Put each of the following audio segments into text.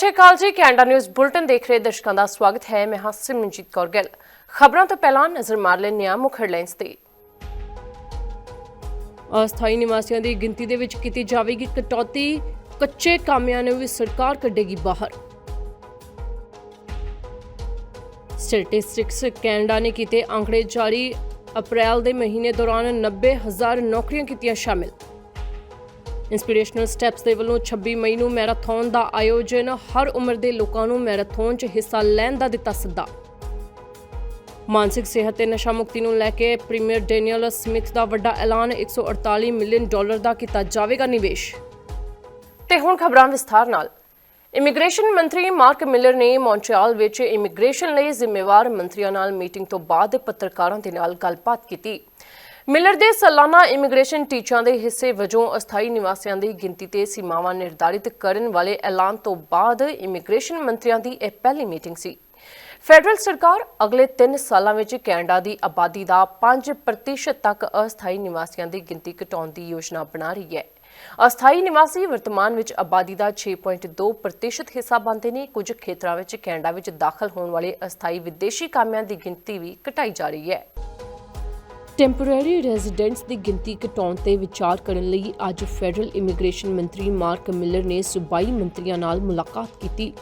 ਸਤਿ ਸ਼੍ਰੀ ਅਕਾਲ ਜੀ, Canada news bulletin ਦੇਖ ਰਹੇ ਦਰਸ਼ਕਾਂ ਦਾ ਸਵਾਗਤ ਹੈ। ਮੈਂ ਹਾਂ ਸਿਮਰਨਜੀਤ ਕੌਰ ਗਿੱਲ। ਖਬਰਾਂ ਤੋਂ ਪਹਿਲਾਂ ਨਜ਼ਰ ਮਾਰ ਲੈਂਦੇ ਹਾਂ ਮੁੱਖ ਹੈਡਲਾਈਨਸ ਤੇ। ਅਸਥਾਈ ਨਿਵਾਸੀਆਂ ਦੀ ਗਿਣਤੀ ਦੇ ਵਿੱਚ ਕੀਤੀ ਜਾਵੇਗੀ ਕਟੌਤੀ। ਕੱਚੇ ਕਾਮਿਆਂ ਨੂੰ ਵੀ ਸਰਕਾਰ ਕੱਢੇਗੀ ਬਾਹਰ। ਸਟੈਟਿਸਟਿਕਸ ਕੈਨੇਡਾ ਨੇ ਕੀਤੇ ਅੰਕੜੇ ਜਾਰੀ। ਅਪ੍ਰੈਲ ਦੇ ਮਹੀਨੇ ਦੌਰਾਨ 90000 ਨੌਕਰੀਆਂ ਕੀਤੀਆਂ ਸ਼ਾਮਿਲ। ਇੰਸਪੀਰੇਸ਼ਨਲ ਸਟੈਪਸ ਦੇ ਵੱਲੋਂ 26 ਮਈ ਨੂੰ ਮੈਰਾਥਨ ਦਾ ਆਯੋਜਨ, ਹਰ ਉਮਰ ਦੇ ਲੋਕਾਂ ਨੂੰ ਮੈਰਾਥਨ 'ਚ ਹਿੱਸਾ ਲੈਣ ਦਾ ਦਿੱਤਾ ਸੱਦਾ। ਮਾਨਸਿਕ ਸਿਹਤ ਤੇ ਨਸ਼ਾ ਮੁਕਤੀ ਨੂੰ ਲੈ ਕੇ ਪ੍ਰੀਮੀਅਰ ਡੈਨੀਅਲ ਸਮਿਥ ਦਾ ਵੱਡਾ ਐਲਾਨ 148 ਮਿਲੀਅਨ ਡਾਲਰ ਦਾ ਕੀਤਾ ਜਾਵੇਗਾ ਨਿਵੇਸ਼। ਤੇ ਹੁਣ ਖਬਰਾਂ ਵਿਸਥਾਰ ਨਾਲ। ਇਮੀਗ੍ਰੇਸ਼ਨ ਮੰਤਰੀ ਮਾਰਕ ਮਿਲਰ ਨੇ ਮੌਂਟਰੀਅਲ ਵਿੱਚ ਇਮੀਗ੍ਰੇਸ਼ਨ ਲਈ ਜ਼ਿੰਮੇਵਾਰ ਮੰਤਰੀਆਂ ਨਾਲ ਮੀਟਿੰਗ ਤੋਂ ਬਾਅਦ ਪੱਤਰਕਾਰਾਂ ਦੇ ਨਾਲ ਗੱਲਬਾਤ ਕੀਤੀ। ਮਿਲਰ ਦੇ ਸਾਲਾਨਾ ਇਮੀਗ੍ਰੇਸ਼ਨ ਟੀਚਿਆਂ ਦੇ ਹਿੱਸੇ ਵਜੋਂ ਅਸਥਾਈ ਨਿਵਾਸੀਆਂ ਦੀ ਗਿਣਤੀ ਤੇ ਸੀਮਾਵਾਂ ਨਿਰਧਾਰਿਤ ਕਰਨ ਵਾਲੇ ਐਲਾਨ ਤੋਂ ਬਾਅਦ ਇਮੀਗ੍ਰੇਸ਼ਨ ਮੰਤਰੀਆਂ ਦੀ ਇਹ ਪਹਿਲੀ ਮੀਟਿੰਗ ਸੀ। ਫੈਡਰਲ ਸਰਕਾਰ ਅਗਲੇ 3 ਸਾਲਾਂ ਵਿੱਚ ਕੈਨੇਡਾ ਦੀ ਆਬਾਦੀ ਦਾ 5% ਤੱਕ ਅਸਥਾਈ ਨਿਵਾਸੀਆਂ ਦੀ ਗਿਣਤੀ ਘਟਾਉਣ ਦੀ ਯੋਜਨਾ ਬਣਾ ਰਹੀ ਹੈ। ਅਸਥਾਈ ਨਿਵਾਸੀ ਵਰਤਮਾਨ ਵਿੱਚ ਆਬਾਦੀ ਦਾ 6.2% ਹਿੱਸਾ ਬਣਦੇ ਨੇ। ਕੁਝ ਖੇਤਰਾਂ ਵਿੱਚ ਕੈਨੇਡਾ ਵਿੱਚ ਦਾਖਲ ਹੋਣ ਵਾਲੇ ਅਸਥਾਈ ਵਿਦੇਸ਼ੀ ਕਾਮਿਆਂ ਦੀ ਗਿਣਤੀ ਵੀ ਘਟਾਈ ਜਾ ਰਹੀ ਹੈ। ਟੈਂਪੋਰੇਰੀ ਰੈਜ਼ੀਡੈਂਟਸ ਦੀ ਗਿਣਤੀ ਘਟਾਉਣ ਤੇ ਵਿਚਾਰ ਕਰਨ ਲਈ ਅੱਜ ਫੈਡਰਲ ਇਮੀਗ੍ਰੇਸ਼ਨ ਮੰਤਰੀ ਮਾਰਕ ਮਿਲਰ ਨੇ ਸੂਬਾਈ ਮੰਤਰੀਆਂ ਨਾਲ ਮੁਲਾਕਾਤ ਕੀਤੀ।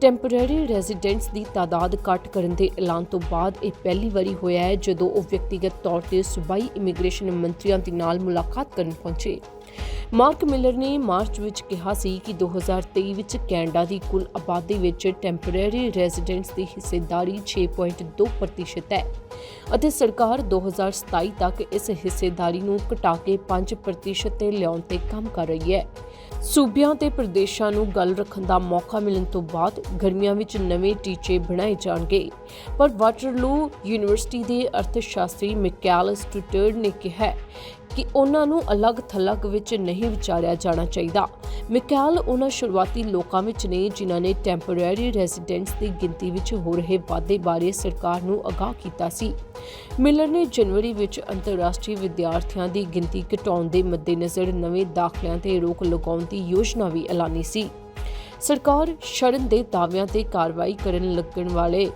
ਟੈਂਪੋਰੇਰੀ ਰੈਜ਼ੀਡੈਂਟਸ ਦੀ ਤਾਦਾਦ ਘੱਟ ਕਰਨ ਦੇ ਐਲਾਨ ਤੋਂ ਬਾਅਦ ਇਹ ਪਹਿਲੀ ਵਾਰੀ ਹੋਇਆ ਹੈ ਜਦੋਂ ਉਹ ਵਿਅਕਤੀਗਤ ਤੌਰ ਤੇ ਸੂਬਾਈ ਇਮੀਗ੍ਰੇਸ਼ਨ ਮੰਤਰੀਆਂ ਦੇ ਨਾਲ ਮੁਲਾਕਾਤ ਕਰਨ ਪਹੁੰਚੇ। ਮਾਰਕ ਮਿਲਰ ਨੇ ਮਾਰਚ ਵਿੱਚ ਕਿਹਾ ਸੀ ਕਿ 2023 ਵਿੱਚ ਕੈਨੇਡਾ ਦੀ ਕੁੱਲ ਆਬਾਦੀ ਵਿੱਚ ਟੈਂਪਰੇਰੀ ਰੈਜ਼ੀਡੈਂਟਸ ਦੀ ਹਿੱਸੇਦਾਰੀ 6.2% ਹੈ ਅਤੇ ਸਰਕਾਰ 2027 ਤੱਕ ਇਸ ਹਿੱਸੇਦਾਰੀ ਨੂੰ ਘਟਾ ਕੇ 5% ਤੇ ਲਿਆਉਣ ਤੇ ਕੰਮ ਕਰ ਰਹੀ ਹੈ। ਸੂਬਿਆਂ ਤੇ ਪ੍ਰਦੇਸ਼ਾਂ ਨੂੰ ਗੱਲ ਰੱਖਣ ਦਾ ਮੌਕਾ ਮਿਲਣ ਤੋਂ ਬਾਅਦ ਗਰਮੀਆਂ ਵਿੱਚ ਨਵੇਂ ਟੀਚੇ ਬਣਾਏ ਜਾਣਗੇ। ਪਰ ਵਾਟਰਲੂ ਯੂਨੀਵਰਸਿਟੀ ਦੇ ਅਰਥਸ਼ਾਸਤਰੀ ਮਿਕੈਲ ਸਟੂਟਰਡ ਨੇ ਕਿਹਾ ਕਿ ਉਹਨਾਂ ਨੂੰ ਅਲੱਗ-ਥਲੱਗ ਵਿੱਚ ਨਹੀਂ ਵਿਚਾਰਿਆ ਜਾਣਾ ਚਾਹੀਦਾ। ਮਿਕੈਲ ਉਹਨਾਂ ਸ਼ੁਰੂਆਤੀ ਲੋਕਾਂ ਵਿੱਚ ਨੇ ਜਿਨ੍ਹਾਂ ਨੇ ਟੈਂਪੋਰੇਰੀ ਰੈਜ਼ੀਡੈਂਟਸ ਦੀ ਗਿਣਤੀ ਵਿੱਚ ਹੋ ਰਹੇ ਵਾਧੇ ਬਾਰੇ ਸਰਕਾਰ ਨੂੰ ਅਗਾਹ ਕੀਤਾ ਸੀ। ਮਿਲਰ ਨੇ ਜਨਵਰੀ ਵਿੱਚ ਅੰਤਰਰਾਸ਼ਟਰੀ ਵਿਦਿਆਰਥੀਆਂ ਦੀ ਗਿਣਤੀ ਘਟਾਉਣ ਦੇ ਮੱਦੇਨਜ਼ਰ ਨਵੇਂ ਦਾਖਲਿਆਂ ਤੇ ਰੋਕ ਲਗਾਉਣ ਦੀ ਯੋਜਨਾ ਵੀ ਐਲਾਨੀ ਸੀ। ਸਰਕਾਰ ਸ਼ਰਨ ਦੇ ਦਾਅਵਿਆਂ ਤੇ ਕਾਰਵਾਈ ਕਰਨ ਲੱਗਣ ਵਾਲੇ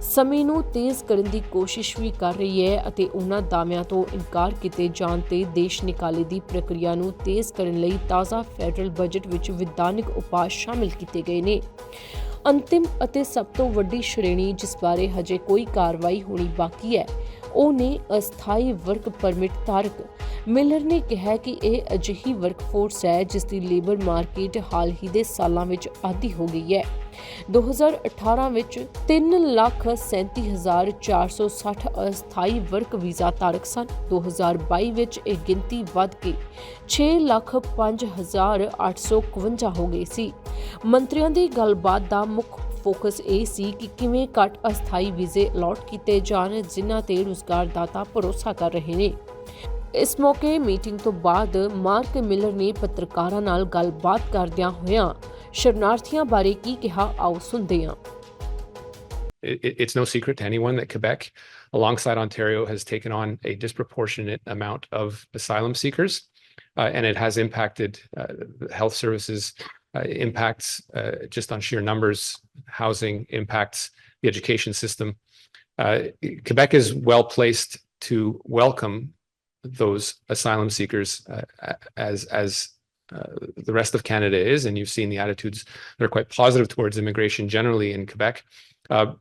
ਸਮੇਂ ਨੂੰ ਤੇਜ਼ ਕਰਨ ਦੀ ਕੋਸ਼ਿਸ਼ ਵੀ ਕਰ ਰਹੀ ਹੈ ਅਤੇ ਉਹਨਾਂ ਦਾਅਵਿਆਂ ਤੋਂ ਇਨਕਾਰ ਕੀਤੇ ਜਾਣ ਤੇ ਦੇਸ਼ ਨਿਕਾਲੇ ਦੀ ਪ੍ਰਕਿਰਿਆ ਨੂੰ ਤੇਜ਼ ਕਰਨ ਲਈ ਤਾਜ਼ਾ ਫੈਡਰਲ ਬਜਟ ਵਿੱਚ ਵਿਧਾਨਿਕ ਉਪਾਅ ਸ਼ਾਮਿਲ ਕੀਤੇ ਗਏ ਨੇ। ਅੰਤਿਮ ਅਤੇ ਸਭ ਤੋਂ ਵੱਡੀ ਸ਼੍ਰੇਣੀ ਜਿਸ ਬਾਰੇ ਹਜੇ ਕੋਈ ਕਾਰਵਾਈ ਹੋਣੀ ਬਾਕੀ ਹੈ ਉਹ ਨੇ ਅਸਥਾਈ ਵਰਕ ਪਰਮਿਟ ਧਾਰਕ ਮਿਲਰ ਨੇ ਕਿਹਾ ਕਿ ਇਹ ਅਜਿਹੀ ਵਰਕਫੋਰਸ ਹੈ ਜਿਸ ਦੀ ਲੇਬਰ ਮਾਰਕੀਟ ਹਾਲ ਹੀ ਦੇ ਸਾਲਾਂ ਵਿੱਚ ਆਦੀ ਹੋ ਗਈ ਹੈ। 2018 ਵਿੱਚ 337460 ਅਸਥਾਈ ਵਰਕ ਵੀਜ਼ਾ ਧਾਰਕ ਸਨ। 2022 ਵਿੱਚ ਇਹ ਗਿਣਤੀ ਵੱਧ ਕੇ 605852 ਹੋ ਗਈ ਸੀ। ਮੰਤਰੀਆਂ ਦੀ ਗੱਲਬਾਤ ਦਾ ਮੁੱਖ ਫੋਕਸ ਇਹ ਸੀ ਕਿ ਕਿਵੇਂ ਘੱਟ ਅਸਥਾਈ ਵੀਜ਼ੇ ਅਲਾਟ ਕੀਤੇ ਜਾਣ ਜਿਨ੍ਹਾਂ ਤੇ ਰੁਜ਼ਗਾਰਦਾਤਾ ਭਰੋਸਾ ਕਰ ਰਹੇ ਨੇ ਇਸ ਮੌਕੇ ਮੀਟਿੰਗ ਤੋਂ ਬਾਅਦ ਮਾਰਕ ਮਿਲਰ ਨੇ ਪੱਤਰਕਾਰਾਂ ਨਾਲ ਗੱਲਬਾਤ ਕਰਦਿਆਂ ਹੋਇਆਂ ਸ਼ਰਨਾਰਥੀਆਂ ਬਾਰੇ ਕੀ ਕਿਹਾ ਆਓ ਸੁਣਦੇ ਹਾਂ it, it- it's no secret to anyone that Quebec, alongside Ontario, has taken on a disproportionate amount of asylum seekers, uh, and it has impacted uh, health services, uh, impacts uh, just on sheer numbers, housing impacts the education system. Uh, Quebec is well placed to welcome those asylum seekers uh, as as. Uh, the rest of Canada is, and you've seen the attitudes that are quite positive towards immigration generally in Quebec. Uh,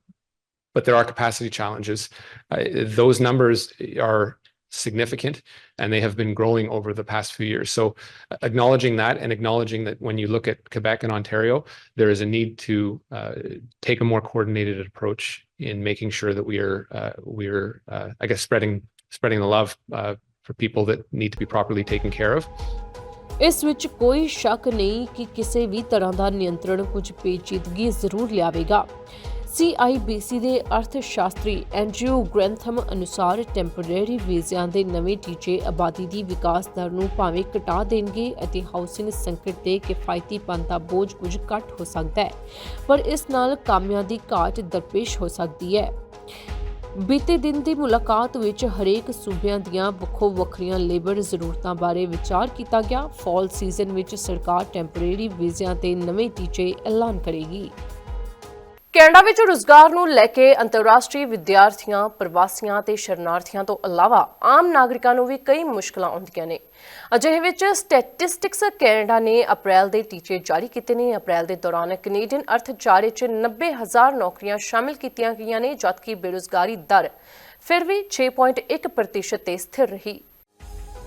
but there are capacity challenges. Uh, those numbers are significant and they have been growing over the past few years. So uh, acknowledging that and acknowledging that when you look at Quebec and Ontario, there is a need to uh, take a more coordinated approach in making sure that we are uh, we are uh, I guess spreading spreading the love uh, for people that need to be properly taken care of. ਇਸ ਵਿੱਚ ਕੋਈ ਸ਼ੱਕ ਨਹੀਂ ਕਿ ਕਿਸੇ ਵੀ ਤਰ੍ਹਾਂ ਦਾ ਨਿਯੰਤਰਣ ਕੁਝ ਪੇਚੀਦਗੀ ਜ਼ਰੂਰ ਲਿਆਵੇਗਾ CIBC ਦੇ ਅਰਥ ਸ਼ਾਸਤਰੀ ਐਂਡਰਿਊ ਗ੍ਰੈਂਥਮ ਅਨੁਸਾਰ ਟੈਂਪਰੇਰੀ ਵੀਜ਼ਿਆਂ ਦੇ ਨਵੇਂ ਟੀਚੇ ਆਬਾਦੀ ਦੀ ਵਿਕਾਸ ਦਰ ਨੂੰ ਭਾਵੇਂ ਘਟਾ ਦੇਣਗੇ ਅਤੇ ਹਾਊਸਿੰਗ ਸੰਕਟ ਦੇ ਕਿਫਾਇਤੀਪਨ ਦਾ ਬੋਝ ਕੁਝ ਘੱਟ ਹੋ ਸਕਦਾ ਹੈ, ਪਰ ਇਸ ਨਾਲ ਕਾਮਿਆਂ ਦੀ ਘਾਟ ਦਰਪੇਸ਼ ਹੋ ਸਕਦੀ ਹੈ। ਬੀਤੇ ਦਿਨ ਦੀ ਮੁਲਾਕਾਤ ਵਿੱਚ ਹਰੇਕ ਸੂਬਿਆਂ ਦੀਆਂ ਵੱਖੋ ਵੱਖਰੀਆਂ ਲੇਬਰ ਜ਼ਰੂਰਤਾਂ ਬਾਰੇ ਵਿਚਾਰ ਕੀਤਾ ਗਿਆ। ਫਾਲ ਸੀਜ਼ਨ ਵਿੱਚ ਸਰਕਾਰ ਟੈਂਪਰੇਰੀ ਵੀਜ਼ਿਆਂ ਤੇ ਨਵੇਂ ਟੀਚੇ ਐਲਾਨ ਕਰੇਗੀ। ਕੈਨੇਡਾ ਵਿੱਚ ਰੁਜ਼ਗਾਰ ਨੂੰ ਲੈ ਕੇ ਅੰਤਰਰਾਸ਼ਟਰੀ ਵਿਦਿਆਰਥੀਆਂ, ਪ੍ਰਵਾਸੀਆਂ ਤੇ ਸ਼ਰਨਾਰਥੀਆਂ ਤੋਂ ਇਲਾਵਾ ਆਮ ਨਾਗਰਿਕਾਂ ਨੂੰ ਵੀ ਕਈ ਮੁਸ਼ਕਲਾਂ ਆਉਂਦੀਆਂ ਨੇ। ਅਜਿਹੇ ਵਿੱਚ ਸਟੈਟਿਸਟਿਕਸ ਕੈਨੇਡਾ ਨੇ ਅਪ੍ਰੈਲ ਦੇ ਟੀਚੇ ਜਾਰੀ ਕੀਤੇ ਨੇ। ਅਪ੍ਰੈਲ ਦੇ ਦੌਰਾਨ ਕੈਨੇਡੀਅਨ ਅਰਥਚਾਰੇ 'ਚ 90000 ਨੌਕਰੀਆਂ ਸ਼ਾਮਿਲ ਕੀਤੀਆਂ ਗਈਆਂ ਨੇ, ਜਦਕਿ ਬੇਰੁਜ਼ਗਾਰੀ ਦਰ ਫਿਰ ਵੀ 6.1% ਤੇ ਸਥਿਰ ਰਹੀ।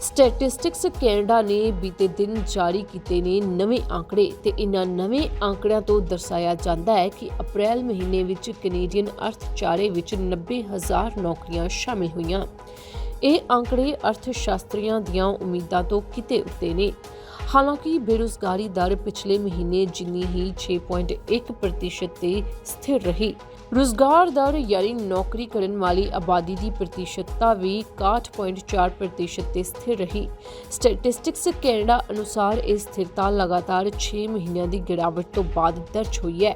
ਸਟੈਟਿਸਟਿਕਸ ਕੈਨੇਡਾ ਨੇ ਬੀਤੇ ਦਿਨ ਜਾਰੀ ਕੀਤੇ ਨੇ ਨਵੇਂ ਆંકੜੇ ਤੇ ਇਹਨਾਂ ਨਵੇਂ ਆંકੜਿਆਂ ਤੋਂ ਦਰਸਾਇਆ ਜਾਂਦਾ ਹੈ ਕਿ ਅਪ੍ਰੈਲ ਮਹੀਨੇ ਵਿੱਚ ਕੈਨੇਡੀਅਨ ਅਰਥਚਾਰੇ ਵਿੱਚ 90000 ਨੌਕਰੀਆਂ ਸ਼ਾਮਿਲ ਹੋਈਆਂ। ਇਹ ਆંકੜੇ ਅਰਥਸ਼ਾਸਤਰੀਆਂ ਦੀਆਂ ਉਮੀਦਾਂ ਤੋਂ ਕਿਤੇ ਉੱਤੇ ਨੇ। ਹਾਲਾਂਕਿ ਬੇਰੁਜ਼ਗਾਰੀ ਦਰ ਪਿਛਲੇ ਮਹੀਨੇ ਜਿੰਨੀ ਹੀ 6.1% ਤੇ ਸਥਿਰ ਰਹੀ। ਰੁਜ਼ਗਾਰ ਦਰ ਯਾਨੀ ਨੌਕਰੀ ਕਰਨ ਵਾਲੀ ਆਬਾਦੀ ਦੀ ਪ੍ਰਤੀਸ਼ਤਤਾ ਵੀ 61.4% ਤੇ ਸਥਿਰ ਰਹੀ। ਸਟੈਟਿਸਟਿਕਸ ਕੈਨੇਡਾ ਅਨੁਸਾਰ ਇਹ ਸਥਿਰਤਾ ਲਗਾਤਾਰ 6 ਮਹੀਨਿਆਂ ਦੀ ਗਿਰਾਵਟ ਤੋਂ ਬਾਅਦ ਦਰਜ ਹੋਈ ਹੈ।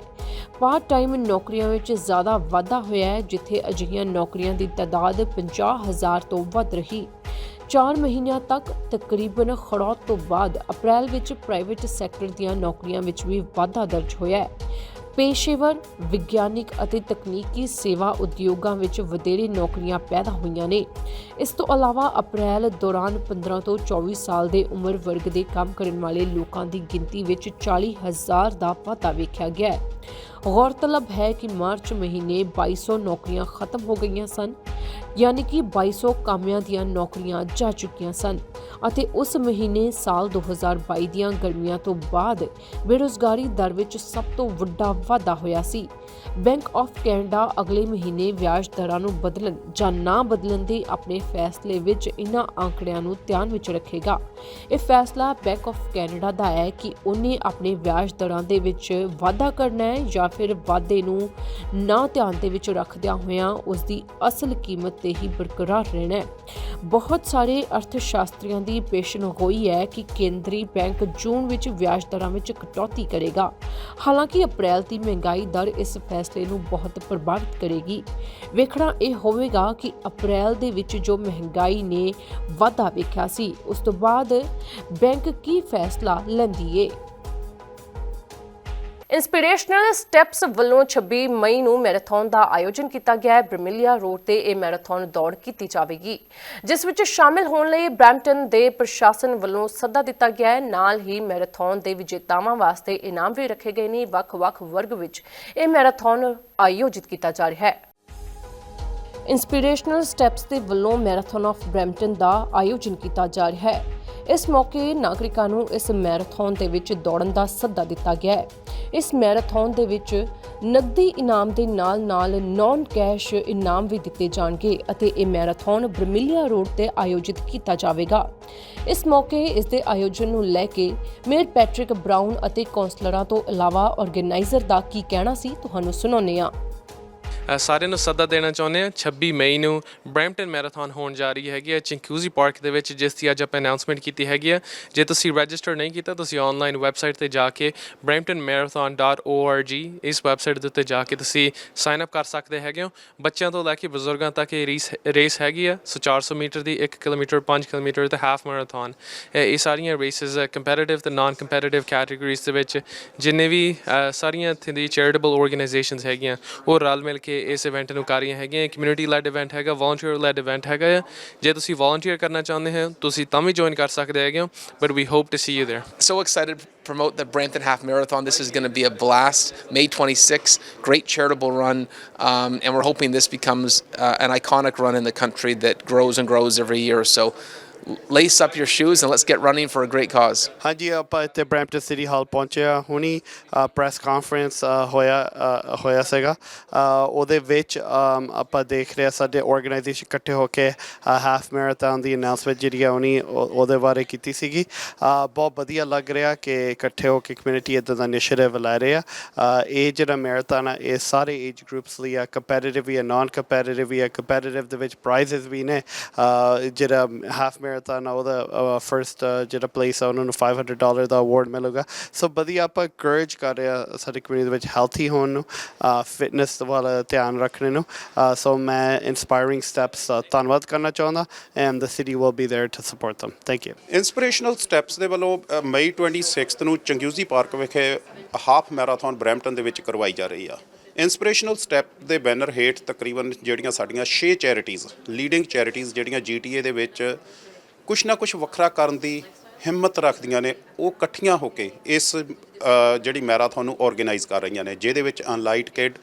ਪਾਰਟ ਟਾਈਮ ਨੌਕਰੀਆਂ ਵਿੱਚ ਜ਼ਿਆਦਾ ਵਾਧਾ ਹੋਇਆ ਹੈ, ਜਿੱਥੇ ਅਜਿਹੀਆਂ ਨੌਕਰੀਆਂ ਦੀ ਤਾਦਾਦ 50000 ਤੋਂ ਵੱਧ ਰਹੀ। 4 ਮਹੀਨਿਆਂ ਤੱਕ ਤਕਰੀਬਨ ਖੜੌਤ ਤੋਂ ਬਾਅਦ ਅਪ੍ਰੈਲ ਵਿੱਚ ਪ੍ਰਾਈਵੇਟ ਸੈਕਟਰ ਦੀਆਂ ਨੌਕਰੀਆਂ ਵਿੱਚ ਵੀ ਵਾਧਾ ਦਰਜ ਹੋਇਆ ਹੈ। ਪੇਸ਼ੇਵਰ, ਵਿਗਿਆਨਿਕ ਅਤੇ ਤਕਨੀਕੀ ਸੇਵਾ ਉਦਯੋਗਾਂ ਵਿੱਚ ਵਧੇਰੇ ਨੌਕਰੀਆਂ ਪੈਦਾ ਹੋਈਆਂ ਨੇ। ਇਸ ਤੋਂ ਇਲਾਵਾ ਅਪ੍ਰੈਲ ਦੌਰਾਨ 15 ਤੋਂ 24 ਸਾਲ ਦੇ ਉਮਰ ਵਰਗ ਦੇ ਕੰਮ ਕਰਨ ਵਾਲੇ ਲੋਕਾਂ ਦੀ ਗਿਣਤੀ ਵਿੱਚ 40000 ਦਾ ਵਾਧਾ ਵੇਖਿਆ ਗਿਆ ਹੈ। ਗੌਰਤਲਬ ਹੈ ਕਿ ਮਾਰਚ ਮਹੀਨੇ 2200 ਨੌਕਰੀਆਂ ਖਤਮ ਹੋ ਗਈਆਂ ਸਨ। ਯਾਨੀ ਕਿ 2200 ਕਾਮਿਆਂ ਦੀਆਂ ਨੌਕਰੀਆਂ ਜਾ ਚੁੱਕੀਆਂ ਸਨ ਅਤੇ ਉਸ ਮਹੀਨੇ ਸਾਲ 2022 ਦੀਆਂ ਗਰਮੀਆਂ ਤੋਂ ਬਾਅਦ ਬੇਰੁਜ਼ਗਾਰੀ ਦਰ ਵਿੱਚ ਸਭ ਤੋਂ ਵੱਡਾ ਵਾਧਾ ਹੋਇਆ ਸੀ। ਬੈਂਕ ਆਫ ਕੈਨੇਡਾ ਅਗਲੇ ਮਹੀਨੇ ਵਿਆਜ ਦਰਾਂ ਨੂੰ ਬਦਲਣ ਜਾਂ ਨਾ ਬਦਲਣ ਦੇ ਆਪਣੇ ਫੈਸਲੇ ਵਿੱਚ ਇਨ੍ਹਾਂ ਆંકੜਿਆਂ ਨੂੰ ਧਿਆਨ ਵਿੱਚ ਰੱਖੇਗਾ। ਇਹ ਫੈਸਲਾ ਬੈਂਕ ਆਫ ਕੈਨੇਡਾ ਦਾ ਹੈ ਕਿ ਉਹਨੇ ਆਪਣੇ ਵਿਆਜ ਦਰਾਂ ਦੇ ਵਿੱਚ ਵਾਧਾ ਕਰਨਾ ਹੈ ਜਾਂ ਫਿਰ ਵਾਧੇ ਨੂੰ ਨਾ ਧਿਆਨ ਦੇ ਵਿੱਚ ਰੱਖਦਿਆਂ ਹੋਇਆਂ ਉਸ ਦੀ ਅਸਲ ਕੀਮਤ ਤੇ ਹੀ ਬਰਕਰਾਰ ਰਹਿਣਾ ਹੈ। ਬਹੁਤ ਸਾਰੇ ਅਰਥਸ਼ਾਸਤਰੀਆਂ ਦੀ ਪੇਸ਼ਨ ਹੋਈ ਹੈ ਕਿ ਕੇਂਦਰੀ ਬੈਂਕ ਜੂਨ ਵਿੱਚ ਵਿਆਜ ਦਰਾਂ ਵਿੱਚ ਕਟੌਤੀ ਕਰੇਗਾ। ਹਾਲਾਂਕਿ ਅਪ੍ਰੈਲ ਦੀ ਮਹਿੰਗਾਈ ਦਰ ਇਸ ਫੈਸਲੇ ਨੂੰ ਬਹੁਤ ਪ੍ਰਭਾਵਿਤ ਕਰੇਗੀ। ਵੇਖਣਾ ਇਹ ਹੋਵੇਗਾ ਕਿ ਅਪ੍ਰੈਲ ਦੇ ਵਿੱਚ ਜੋ ਮਹਿੰਗਾਈ ਨੇ ਵਾਧਾ ਵੇਖਿਆ ਸੀ, ਉਸ ਤੋਂ ਬਾਅਦ ਬੈਂਕ ਕੀ ਫੈਸਲਾ ਲੈਂਦੀ ਏ? ਇੰਸਪੀਰੇਸ਼ਨਲ ਸਟੈਪਸ ਵੱਲੋਂ 26 ਮਈ ਨੂੰ ਮੈਰਾਥਨ ਦਾ ਆਯੋਜਨ ਕੀਤਾ ਗਿਆ ਹੈ। ਬਰਮਿਲੀਆ ਰੋਡ ਤੇ ਇਹ ਮੈਰਾਥਨ ਦੌੜ ਕੀਤੀ ਜਾਵੇਗੀ, ਜਿਸ ਵਿੱਚ ਸ਼ਾਮਿਲ ਹੋਣ ਲਈ ਬ੍ਰੈਂਟਨ ਦੇ ਪ੍ਰਸ਼ਾਸਨ ਵੱਲੋਂ ਸੱਦਾ ਦਿੱਤਾ ਗਿਆ ਹੈ। ਨਾਲ ਹੀ ਮੈਰਾਥਨ ਦੇ ਵਿਜੇਤਾਵਾਂ ਵਾਸਤੇ ਇਨਾਮ ਵੀ ਰੱਖੇ ਗਏ ਨੇ। ਵੱਖ-ਵੱਖ ਵਰਗ ਵਿੱਚ ਇਹ ਮੈਰਾਥਨ ਆਯੋਜਿਤ ਕੀਤਾ ਜਾ ਰਿਹਾ ਹੈ। ਇੰਸਪੀਰੇਸ਼ਨਲ ਸਟੈਪਸ ਦੇ ਵੱਲੋਂ ਮੈਰਾਥਨ ਆਫ ਬ੍ਰੈਂਪਟਨ ਦਾ ਆਯੋਜਨ ਕੀਤਾ ਜਾ ਰਿਹਾ ਹੈ। ਇਸ ਮੌਕੇ ਨਾਗਰਿਕਾਂ ਨੂੰ ਇਸ ਮੈਰਾਥਨ ਦੇ ਵਿੱਚ ਦੌੜਨ ਦਾ ਸੱਦਾ ਦਿੱਤਾ ਗਿਆ ਹੈ। ਇਸ ਮੈਰਾਥਨ ਦੇ ਵਿੱਚ ਨਕਦੀ ਇਨਾਮ ਦੇ ਨਾਲ-ਨਾਲ ਨਾਨ ਕੈਸ਼ ਇਨਾਮ ਵੀ ਦਿੱਤੇ ਜਾਣਗੇ ਅਤੇ ਇਹ ਮੈਰਾਥਨ ਬਰਮਿਲੀਆ ਰੋਡ ਤੇ ਆਯੋਜਿਤ ਕੀਤਾ ਜਾਵੇਗਾ। ਇਸ ਮੌਕੇ ਇਸ ਦੇ ਆਯੋਜਨ ਨੂੰ ਲੈ ਕੇ ਮੇਅਰ ਪੈਟ੍ਰਿਕ ਬ੍ਰਾਊਨ ਅਤੇ ਕੌਂਸਲਰਾਂ ਤੋਂ ਇਲਾਵਾ ਆਰਗੇਨਾਈਜ਼ਰ ਦਾ ਕੀ ਕਹਿਣਾ ਸੀ, ਤੁਹਾਨੂੰ ਸੁਣਾਉਂਦੇ ਹਾਂ। ਸਾਰਿਆਂ ਨੂੰ ਸੱਦਾ ਦੇਣਾ ਚਾਹੁੰਦੇ ਹਾਂ। 26 ਮਈ ਨੂੰ ਬ੍ਰੈਂਪਟਨ ਮੈਰਾਥਨ ਹੋਣ ਜਾ ਰਹੀ ਹੈਗੀ ਹੈ। ਚਿੰਕੂਜ਼ੀ ਪਾਰਕ ਦੇ ਵਿੱਚ ਜਿਸ ਦੀ ਅੱਜ ਆਪਾਂ ਅਨਾਉਂਸਮੈਂਟ ਕੀਤੀ ਹੈਗੀ ਹੈ। ਜੇ ਤੁਸੀਂ ਰਜਿਸਟਰ ਨਹੀਂ ਕੀਤਾ, ਤੁਸੀਂ ਆਨਲਾਈਨ ਵੈਬਸਾਈਟ ਤੇ ਜਾ ਕੇ bramptonmarathon.org ਇਸ ਵੈਬਸਾਈਟ ਦੇ ਉੱਤੇ ਜਾ ਕੇ ਤੁਸੀਂ ਸਾਈਨ ਅਪ ਕਰ ਸਕਦੇ ਹੈਗੇ ਹੋ। ਬੱਚਿਆਂ ਤੋਂ ਲੈ ਕੇ ਬਜ਼ੁਰਗਾਂ ਤੱਕ ਇਹ ਰੇਸ ਰੇਸ ਹੈਗੀ ਆ ਸੋ 400 ਮੀਟਰ ਦੀ 1 ਕਿਲੋਮੀਟਰ 5 ਕਿਲੋਮੀਟਰ ਤੇ ਹਾਫ ਮੈਰਾਥਨ ਇਹ ਸਾਰੀਆਂ ਰੇਸਸ ਕੰਪੈਟੀਟਿਵ ਤੇ ਨਾਨ ਕੰਪੈਟੀਟਿਵ ਕੈਟਾਗਰੀਜ਼ ਦੇ ਵਿੱਚ ਜਿੰਨੇ ਵੀ ਸਾਰੀਆਂ ਇੱਥੇ ਦੀ ਚੈਰੀਟੇਬਲ ਆਰਗੇਨਾਈਜੇਸ਼ਨਸ ਹੈਗੀਆਂ, ਉਹ ਰਲ ਮਿਲ ਕੇ ਇਸ ਇਵੈਂਟ ਨੂੰ ਕਰ ਰਹੀਆਂ ਹੈਗੀਆਂ ਕਮਿਊਨਿਟੀ ਲੈਡ ਇਵੈਂਟ ਹੈਗਾ ਵੋਲੰਟੀਅਰ ਲੈਡ ਇਵੈਂਟ ਹੈਗਾ ਆ। ਜੇ ਤੁਸੀਂ ਵੋਲੰਟੀਅਰ ਕਰਨਾ ਚਾਹੁੰਦੇ ਹੋ ਤੁਸੀਂ ਤਾਂ ਵੀ ਜੁਆਇਨ ਕਰ ਸਕਦੇ ਹੈਗੇ ਹੋ but we hope to see you there so excited to promote the Brampton Half Marathon. This is going to be a blast. May 26th, great charitable run, um, and we're hoping this becomes uh, an iconic run in the country that grows and grows every year. So l- lace up your shoes and let's get running for a great cause. ਹਾਂਜੀ, ਆਪਾਂ ਇੱਥੇ Brampton city ਹਾਲ ਪਹੁੰਚੇ ਆ ਹੁਣੀ press conference ਹੋਇਆ ਹੋਇਆ ਸੀਗਾ। ਉਹਦੇ ਵਿੱਚ ਆਪਾਂ ਦੇਖ ਰਹੇ ਆ ਸਾਡੇ ਆਰਗੇਨਾਈਜੇਸ਼ਨ ਇਕੱਠੇ ਹੋ ਕੇ ਹਾਫ ਮੈਰਾਥਨ ਦੀ ਅਨਾਉਂਸਮੈਂਟ ਜਿਹੜੀ ਆ ਉਹਨੀ ਉਹਦੇ ਬਾਰੇ ਕੀਤੀ ਸੀਗੀ। ਬਹੁਤ ਵਧੀਆ ਲੱਗ ਰਿਹਾ ਕਿ ਇਕੱਠੇ ਹੋ ਕੇ ਕਮਿਊਨਿਟੀ ਇਦਾਂ ਦਾ ਇਨੀਸ਼ੀਏਟਿਵ ਲੈ ਰਹੇ ਆ। ਇਹ ਜਿਹੜਾ ਮੈਰਾਥਨ ਆ, ਇਹ ਸਾਰੇ ਏਜ ਗਰੁੱਪਸ ਲਈ ਆ ਕੰਪੈਟੀਟਿਵ ਵੀ ਆ ਨਾਨ ਕੰਪੈਟੀਟਿਵ ਵੀ ਆ ਕੰਪੈਟੀਟਿਵ ਦੇ ਵਿੱਚ ਪ੍ਰਾਈਜ਼ਸ ਵੀ ਨੇ। ਜਿਹੜਾ ਹਾਫ ਮੈਰਾਥਨ ਮੈਰਾਥਨ ਆ ਉਹਦਾ ਫਰਸਟ ਜਿਹੜਾ ਪਲੇਸ ਆ ਉਹਨਾਂ ਨੂੰ 500 ਡਾਲਰ ਦਾ ਅਵਾਰਡ ਮਿਲੂਗਾ ਸੋ ਵਧੀਆ ਆਪਾਂ ਇਨਕਰੇਜ ਕਰ ਰਹੇ ਆ ਸਾਡੀ ਕਮਿਊਨਿਟੀ ਵਿੱਚ ਹੈਲਥੀ ਹੋਣ ਨੂੰ ਫਿਟਨੈਸ ਵੱਲ ਧਿਆਨ ਰੱਖਣੇ ਨੂੰ ਸੋ ਮੈਂ ਇਨਸਪਾਇਰਿੰਗ ਸਟੈਪਸ ਧੰਨਵਾਦ ਕਰਨਾ ਚਾਹੁੰਦਾ and the city will be there to support them thank you inspirational steps ਦੇ ਵੱਲੋਂ ਅ, ਮਈ 26th ਨੂੰ ਚੰਗਿਊਜ਼ੀ ਪਾਰਕ ਵਿਖੇ ਹਾਫ ਮੈਰਾਥਨ ਬਰੈਂਪਟਨ ਦੇ ਵਿੱਚ ਕਰਵਾਈ ਜਾ ਰਹੀ ਆ ਇੰਸਪੀਰੇਸ਼ਨਲ ਸਟੈਪ ਦੇ ਬੈਨਰ ਹੇਠ ਤਕਰੀਬਨ ਜਿਹੜੀਆਂ ਸਾਡੀਆਂ 6 ਚੈਰਿਟੀਜ਼ ਲੀਡਿੰਗ ਚੈਰਿਟੀਜ਼ ਜਿਹੜੀਆਂ GTA ਦੇ ਵਿੱਚ ਕੁਛ ਨਾ ਕੁਛ ਵੱਖਰਾ ਕਰਨ ਦੀ ਹਿੰਮਤ ਰੱਖਦੀਆਂ ਨੇ ਉਹ ਇਕੱਠੀਆਂ ਹੋ ਕੇ ਇਸ ਅ, ਜਿਹੜੀ ਮੈਰਾਥਨ ਨੂੰ ਆਰਗੇਨਾਈਜ਼ ਕਰ ਰਹੀਆਂ ਨੇ ਜਿਹਦੇ ਵਿੱਚ ਅਨਲਾਈਟ ਕਿਡ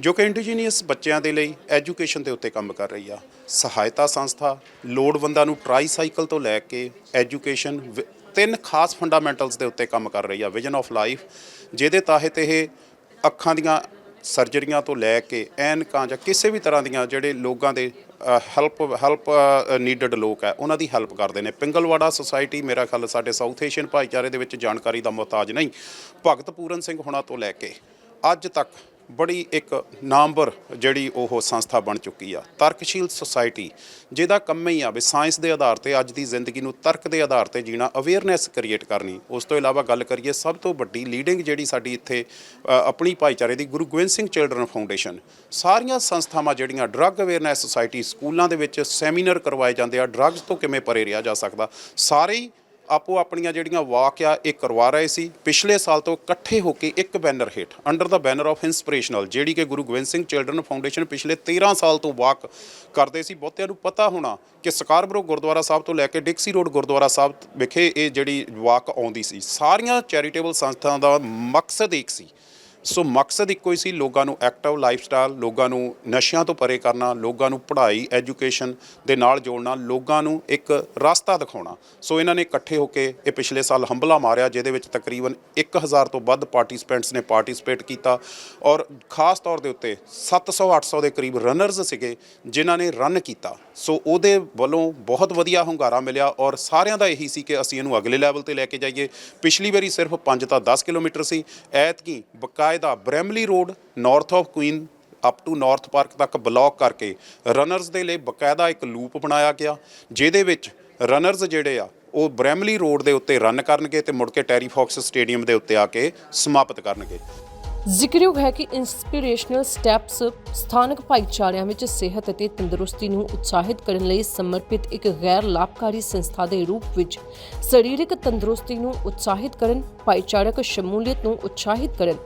ਜੋ ਕਿ ਇੰਡੀਜੀਨੀਅਸ ਬੱਚਿਆਂ ਦੇ ਲਈ ਐਜੂਕੇਸ਼ਨ ਦੇ ਉੱਤੇ ਕੰਮ ਕਰ ਰਹੀ ਆ। ਸਹਾਇਤਾ ਸੰਸਥਾ ਲੋੜਵੰਦਾਂ ਨੂੰ ਟ੍ਰਾਈਸਾਈਕਲ ਤੋਂ ਲੈ ਕੇ ਐਜੂਕੇਸ਼ਨ ਤਿੰਨ ਖਾਸ ਫੰਡਾਮੈਂਟਲਸ ਦੇ ਉੱਤੇ ਕੰਮ ਕਰ ਰਹੀ ਆ ਵਿਜ਼ਨ ਆਫ ਲਾਈਫ ਜਿਹਦੇ ਤਹਿਤ ਇਹ ਅੱਖਾਂ ਦੀਆਂ ਸਰਜਰੀਆਂ ਤੋਂ ਲੈ ਕੇ ਐਨਕਾਂ ਜਾਂ ਕਿਸੇ ਵੀ ਤਰ੍ਹਾਂ ਦੀਆਂ ਜਿਹੜੇ ਲੋਕਾਂ ਦੇ ਹੈਲਪ ਹੈਲਪ ਨੀਡਡ ਲੋਕ ਹੈ, ਉਹਨਾਂ ਦੀ ਹੈਲਪ ਕਰਦੇ ਨੇ। ਪਿੰਗਲਵਾੜਾ ਸੁਸਾਇਟੀ ਮੇਰਾ ਖਿਆਲ ਸਾਡੇ ਸਾਊਥ ਏਸ਼ੀਅਨ ਭਾਈਚਾਰੇ ਦੇ ਵਿੱਚ ਜਾਣਕਾਰੀ ਦਾ ਮੁਹਤਾਜ ਨਹੀਂ। ਭਗਤ ਪੂਰਨ ਸਿੰਘ ਹੁਣਾਂ ਤੋਂ ਲੈ ਕੇ ਅੱਜ ਤੱਕ ਬੜੀ ਇੱਕ ਨਾਮਵਰ ਜਿਹੜੀ ਉਹ ਸੰਸਥਾ ਬਣ ਚੁੱਕੀ ਆ। ਤਰਕਸ਼ੀਲ ਸੁਸਾਇਟੀ ਜਿਹਦਾ ਕੰਮ ਹੀ ਆ ਵੀ ਸਾਇੰਸ ਦੇ ਆਧਾਰ ਤੇ ਅੱਜ ਦੀ ਜ਼ਿੰਦਗੀ ਨੂੰ ਤਰਕ ਦੇ ਆਧਾਰ ਤੇ ਜੀਣਾ ਅਵੇਅਰਨੈਸ ਕ੍ਰੀਏਟ ਕਰਨੀ। ਉਸ ਤੋਂ ਇਲਾਵਾ ਗੱਲ ਕਰੀਏ ਸਭ ਤੋਂ ਵੱਡੀ ਲੀਡਿੰਗ ਜਿਹੜੀ ਸਾਡੀ ਇੱਥੇ ਆਪਣੀ ਭਾਈਚਾਰੇ ਦੀ ਗੁਰੂ ਗੋਬਿੰਦ ਸਿੰਘ ਚਿਲਡਰਨ ਫਾਊਂਡੇਸ਼ਨ ਸਾਰੀਆਂ ਸੰਸਥਾਵਾਂ ਜਿਹੜੀਆਂ ਡਰੱਗ ਅਵੇਅਰਨੈਸ ਸੁਸਾਇਟੀ ਸਕੂਲਾਂ ਦੇ ਵਿੱਚ ਸੈਮੀਨਾਰ ਕਰਵਾਏ ਜਾਂਦੇ ਆ ਡਰੱਗਸ ਤੋਂ ਕਿਵੇਂ ਪਰੇ ਰਿਹਾ ਜਾ ਸਕਦਾ, ਸਾਰੇ ਆਪੋ ਆਪਣੀਆਂ ਜਿਹੜੀਆਂ ਵਾਕ ਆ, ਇਹ ਕਰਵਾ ਰਹੇ ਸੀ। ਪਿਛਲੇ ਸਾਲ ਤੋਂ ਇਕੱਠੇ ਹੋ ਕੇ ਇੱਕ ਬੈਨਰ ਹੇਠ under the banner of inspirational ਜਿਹੜੀ ਕਿ ਗੁਰੂ ਗੋਬਿੰਦ ਸਿੰਘ ਚਿਲਡਰਨ ਫਾਊਂਡੇਸ਼ਨ ਪਿਛਲੇ 13 ਸਾਲ ਤੋਂ ਵਾਕ ਕਰਦੇ ਸੀ। ਬਹੁਤਿਆਂ ਨੂੰ ਪਤਾ ਹੋਣਾ ਕਿ ਸਕਾਰਬਰੋ ਗੁਰਦੁਆਰਾ ਸਾਹਿਬ ਤੋਂ ਲੈ ਕੇ ਡਿਕਸੀ ਰੋਡ ਗੁਰਦੁਆਰਾ ਸਾਹਿਬ ਵਿਖੇ ਇਹ ਜਿਹੜੀ ਵਾਕ ਆਉਂਦੀ ਸੀ। ਸਾਰੀਆਂ ਚੈਰੀਟੇਬਲ ਸੰਸਥਾਵਾਂ ਦਾ ਮਕਸਦ ਇੱਕ ਸੀ ਸੋ ਮਕਸਦ ਇੱਕੋ ਹੀ ਸੀ ਲੋਕਾਂ ਨੂੰ ਐਕਟਿਵ ਲਾਈਫਸਟਾਈਲ ਲੋਕਾਂ ਨੂੰ ਨਸ਼ਿਆਂ ਤੋਂ ਪਰੇ ਕਰਨਾ, ਲੋਕਾਂ ਨੂੰ ਪੜ੍ਹਾਈ ਐਜੂਕੇਸ਼ਨ ਦੇ ਨਾਲ ਜੋੜਨਾ, ਲੋਕਾਂ ਨੂੰ ਇੱਕ ਰਸਤਾ ਦਿਖਾਉਣਾ। ਸੋ ਇਹਨਾਂ ਨੇ ਇਕੱਠੇ ਹੋ ਕੇ ਇਹ ਪਿਛਲੇ ਸਾਲ ਹੰਬਲਾ ਮਾਰਿਆ, ਜਿਹਦੇ ਵਿੱਚ ਤਕਰੀਬਨ 1000 ਤੋਂ ਵੱਧ ਪਾਰਟਿਸਪੈਂਟਸ ਨੇ ਪਾਰਟਿਸਿਪੇਟ ਕੀਤਾ ਔਰ ਖਾਸ ਤੌਰ ਦੇ ਉੱਤੇ 700 800 ਦੇ ਕਰੀਬ ਰਨਰਸ ਸੀਗੇ, ਜਿਨ੍ਹਾਂ ਨੇ ਰਨ ਕੀਤਾ। ਸੋ ਉਹਦੇ ਵੱਲੋਂ ਬਹੁਤ ਵਧੀਆ ਹੁੰਗਾਰਾ ਮਿਲਿਆ ਔਰ ਸਾਰਿਆਂ ਦਾ ਇਹੀ ਸੀ ਕਿ ਅਸੀਂ ਇਹਨੂੰ ਅਗਲੇ ਲੈਵਲ ਤੇ ਲੈ ਕੇ ਜਾਈਏ। ਪਿਛਲੀ ਵਾਰੀ ਸਿਰਫ 5 ਤਾਂ 10 ਕਿਲੋਮੀਟਰ ਸੀ। ਐਤਕੀ ਬਕਾ ਬਕਾਇਦਾ Bramalea road north of Queen up to north park ਤੱਕ ਬਲੌਕ ਕਰਕੇ ਰਨਰਸ ਦੇ ਲਈ ਬਕਾਇਦਾ ਇੱਕ ਲੂਪ ਬਣਾਇਆ ਗਿਆ, ਜਿਹਦੇ ਵਿੱਚ ਰਨਰਸ ਜਿਹੜੇ ਆ, ਉਹ ਬ੍ਰੈਮਲੀ ਰੋਡ ਦੇ ਉੱਤੇ ਰਨ ਕਰਨਗੇ ਤੇ ਮੁੜ ਕੇ ਟੈਰੀ ਫੌਕਸ ਸਟੇਡੀਅਮ ਦੇ ਉੱਤੇ ਆ ਕੇ ਸਮਾਪਤ ਕਰਨਗੇ। ਜ਼ਿਕਰਯੋਗ ਹੈ ਕਿ ਇੰਸਪੀਰੇਸ਼ਨਲ ਸਟੈਪਸ ਸਥਾਨਕ ਭਾਈਚਾਰਿਆਂ ਵਿੱਚ ਸਿਹਤ ਅਤੇ ਤੰਦਰੁਸਤੀ ਨੂੰ ਉਤਸ਼ਾਹਿਤ ਕਰਨ ਲਈ ਸਮਰਪਿਤ ਇੱਕ ਗੈਰ ਲਾਭਕਾਰੀ ਸੰਸਥਾ ਦੇ ਰੂਪ ਵਿੱਚ ਸਰੀਰਕ ਤੰਦਰੁਸਤੀ ਨੂੰ ਉਤਸ਼ਾਹਿਤ ਕਰਨ, ਭਾਈਚਾਰਕ ਸ਼ਮੂਲੀਅਤ ਨੂੰ ਉਤਸ਼ਾਹਿਤ ਕਰਨ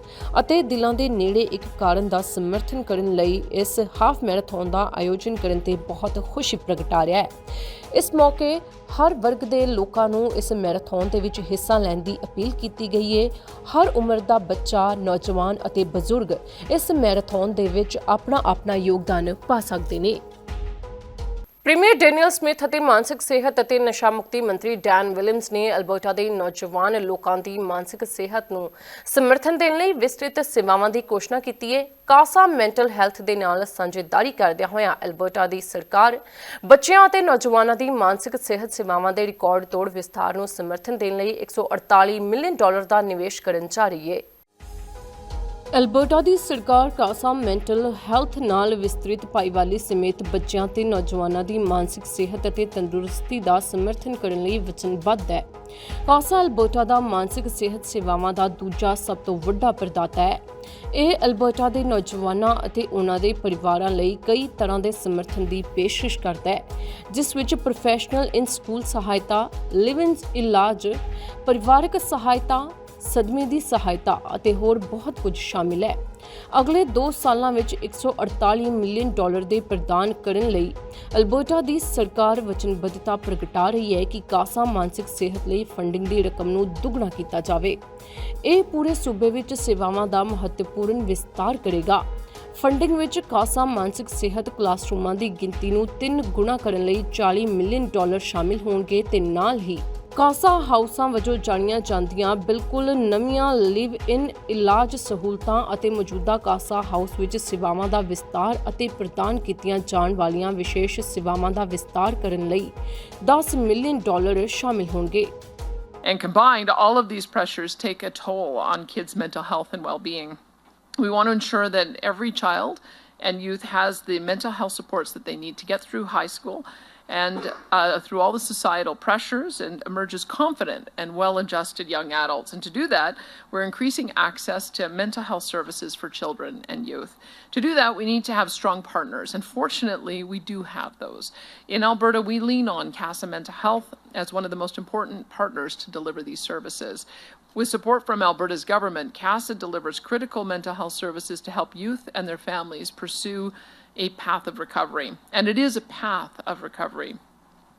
ਅਤੇ ਦਿਲਾਂ ਦੇ ਨੇੜੇ ਇੱਕ ਕਾਰਨ ਦਾ ਸਮਰਥਨ ਕਰਨ ਲਈ ਇਸ ਹਾਫ ਮੈਰਾਥਨ ਦਾ ਆਯੋਜਨ ਕਰਨ ਤੇ ਬਹੁਤ ਖੁਸ਼ੀ ਪ੍ਰਗਟਾ ਰਿਹਾ ਹੈ। ਇਸ ਮੌਕੇ ਹਰ ਵਰਗ ਦੇ ਲੋਕਾਂ ਨੂੰ ਇਸ ਮੈਰਾਥਨ ਦੇ ਵਿੱਚ ਹਿੱਸਾ ਲੈਣ ਦੀ ਅਪੀਲ ਕੀਤੀ ਗਈ ਹੈ ਹਰ ਉਮਰ ਦਾ ਬੱਚਾ, ਨੌਜਵਾਨ ਅਤੇ ਬਜ਼ੁਰਗ ਇਸ ਮੈਰਾਥਨ ਦੇ ਵਿੱਚ ਆਪਣਾ ਆਪਣਾ ਯੋਗਦਾਨ ਪਾ ਸਕਦੇ ਨੇ। ਪ੍ਰੀਮੀਅਰ ਡੈਨੀਅਲ ਸਮਿਥ ਅਤੇ ਮਾਨਸਿਕ ਸਿਹਤ ਅਤੇ ਨਸ਼ਾ ਮੁਕਤੀ ਮੰਤਰੀ ਡੈਨ ਵਿਲੀਅਮਸ ਨੇ ਅਲਬਰਟਾ ਦੇ ਨੌਜਵਾਨ ਲੋਕਾਂ ਦੀ ਮਾਨਸਿਕ ਸਿਹਤ ਨੂੰ ਸਮਰਥਨ ਦੇਣ ਲਈ ਵਿਸਤ੍ਰਿਤ ਸੇਵਾਵਾਂ ਦੀ ਘੋਸ਼ਣਾ ਕੀਤੀ ਹੈ। ਕਾਸਾ ਮੈਂਟਲ ਹੈਲਥ ਦੇ ਨਾਲ ਸਾਂਝੇਦਾਰੀ ਕਰਦਿਆਂ ਹੋਇਆਂ ਅਲਬਰਟਾ ਦੀ ਸਰਕਾਰ ਬੱਚਿਆਂ ਅਤੇ ਨੌਜਵਾਨਾਂ ਦੀ ਮਾਨਸਿਕ ਸਿਹਤ ਸੇਵਾਵਾਂ ਦੇ ਰਿਕਾਰਡ ਤੋੜ ਵਿਸਥਾਰ ਨੂੰ ਸਮਰਥਨ ਦੇਣ ਲਈ 148 ਮਿਲੀਅਨ ਡਾਲਰ ਦਾ ਨਿਵੇਸ਼ ਕਰਨ ਜਾ ਰਹੀ ਹੈ। ਅਲਬਰਟਾ ਦੀ ਸਰਕਾਰ ਕਾਸਾ ਮੈਂਟਲ ਹੈਲਥ ਨਾਲ ਵਿਸਤ੍ਰਿਤ ਭਾਈਵਾਲੀ ਸਮੇਤ ਬੱਚਿਆਂ ਤੇ ਨੌਜਵਾਨਾਂ ਦੀ ਮਾਨਸਿਕ ਸਿਹਤ ਅਤੇ ਤੰਦਰੁਸਤੀ ਦਾ ਸਮਰਥਨ ਕਰਨ ਲਈ ਵਚਨਬੱਧ ਹੈ। ਕਾਸਾ ਅਲਬਰਟਾ ਦਾ ਮਾਨਸਿਕ ਸਿਹਤ ਸੇਵਾਵਾਂ ਦਾ ਦੂਜਾ ਸਭ ਤੋਂ ਵੱਡਾ ਪ੍ਰਦਾਤਾ ਹੈ। ਇਹ ਅਲਬਰਟਾ ਦੇ ਨੌਜਵਾਨਾਂ ਅਤੇ ਉਹਨਾਂ ਦੇ ਪਰਿਵਾਰਾਂ ਲਈ ਕਈ ਤਰ੍ਹਾਂ ਦੇ ਸਮਰਥਨ ਦੀ ਪੇਸ਼ਕਸ਼ ਕਰਦਾ ਹੈ, ਜਿਸ ਵਿੱਚ ਪ੍ਰੋਫੈਸ਼ਨਲ ਇਨ ਸਕੂਲ ਸਹਾਇਤਾ ਲਿਵ-ਇਨ ਇਲਾਜ ਪਰਿਵਾਰਕ ਸਹਾਇਤਾ ਸਦਮੇ ਦੀ ਸਹਾਇਤਾ ਅਤੇ ਹੋਰ ਬਹੁਤ ਕੁਝ ਸ਼ਾਮਿਲ ਹੈ। ਅਗਲੇ 2 ਸਾਲਾਂ ਵਿੱਚ 148 ਮਿਲੀਅਨ ਡਾਲਰ ਦੇ ਪ੍ਰਦਾਨ ਕਰਨ ਲਈ ਅਲਬਰਟਾ ਦੀ ਸਰਕਾਰ ਵਚਨਬੱਧਤਾ ਪ੍ਰਗਟਾ ਰਹੀ ਹੈ ਕਿ ਕਾਸਾ ਮਾਨਸਿਕ ਸਿਹਤ ਲਈ ਫੰਡਿੰਗ ਦੀ ਰਕਮ ਨੂੰ ਦੁੱਗਣਾ ਕੀਤਾ ਜਾਵੇ। ਇਹ ਪੂਰੇ ਸੂਬੇ ਵਿੱਚ ਸੇਵਾਵਾਂ ਦਾ ਮਹੱਤਵਪੂਰਨ ਵਿਸਤਾਰ ਕਰੇਗਾ। ਫੰਡਿੰਗ ਵਿੱਚ ਕਾਸਾ ਮਾਨਸਿਕ ਸਿਹਤ ਕਲਾਸਰੂਮਾਂ ਦੀ ਗਿਣਤੀ ਨੂੰ 3 ਗੁਣਾ ਕਰਨ ਲਈ 40 ਮਿਲੀਅਨ ਡਾਲਰ ਸ਼ਾਮਿਲ ਹੋਣਗੇ ਤੇ ਨਾਲ ਹੀ ਕਾਸਾ ਹਾਊਸਾਂ ਵਜੋਂ ਜਾਣੀਆਂ ਜਾਂਦੀਆਂ ਬਿਲਕੁਲ ਨਵੀਆਂ ਲਿਵ ਇਨ ਇਲਾਜ ਸਹੂਲਤਾਂ ਅਤੇ ਮੌਜੂਦਾ ਕਾਸਾ ਹਾਊਸ ਵਿੱਚ ਸੇਵਾਵਾਂ ਦਾ ਵਿਸਤਾਰ ਅਤੇ ਪ੍ਰਦਾਨ ਕੀਤੀਆਂ ਜਾਣ ਵਾਲੀਆਂ ਵਿਸ਼ੇਸ਼ ਸੇਵਾਵਾਂ ਦਾ ਵਿਸਤਾਰ ਕਰਨ ਲਈ 10 ਮਿਲੀਅਨ ਡਾਲਰ ਸ਼ਾਮਿਲ ਹੋਣਗੇ And combined, all of these pressures take a toll on kids' mental health and well being. We want to ensure that every child and youth has the mental health supports that they need to get through high school and uh, through all the societal pressures and emerges confident and well-adjusted young adults. And to do that, we're increasing access to mental health services for children and youth. To do that, we need to have strong partners, and fortunately, we do have those. In Alberta, we lean on CASA Mental Health as one of the most important partners to deliver these services. With support from Alberta's government, CASA delivers critical mental health services to help youth and their families pursue a path of recovery. And it is a path of recovery.